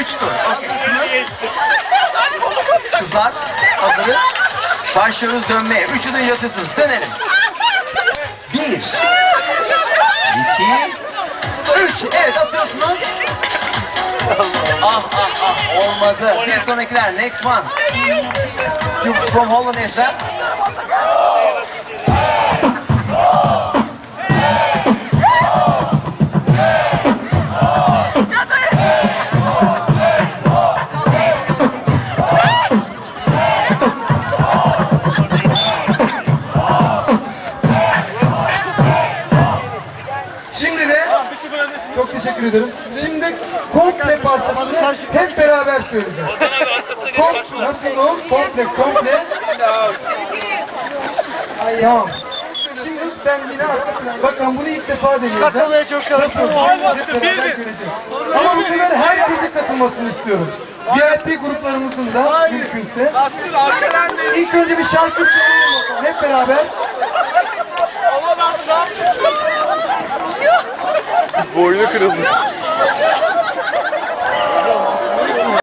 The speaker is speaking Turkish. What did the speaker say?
Üç tur. Kızlar hazırız. Başlıyoruz dönmeye. Üçü de yatıyorsunuz. Dönelim. Bir. İki. Üç. Evet atıyorsunuz. ah ah ah olmadı. Bir sonrakiler next one. You from Holland is that? Şimdi de çok teşekkür ederim. Şimdi komple parçasını hep beraber söyleyeceğiz. Kom nasıl o? Komple komple. Tamam. Şimdi ben yine arka plan. Bakın bunu ilk defa deneyeceğim. Katılmaya çok çalışıyorum. Hep beraber. Ama bu sefer herkesi katılmasını istiyorum. VIP gruplarımızın da mümkünse. İlk önce bir şarkı söyleyelim bakalım hep beraber. Boynu kırılmış.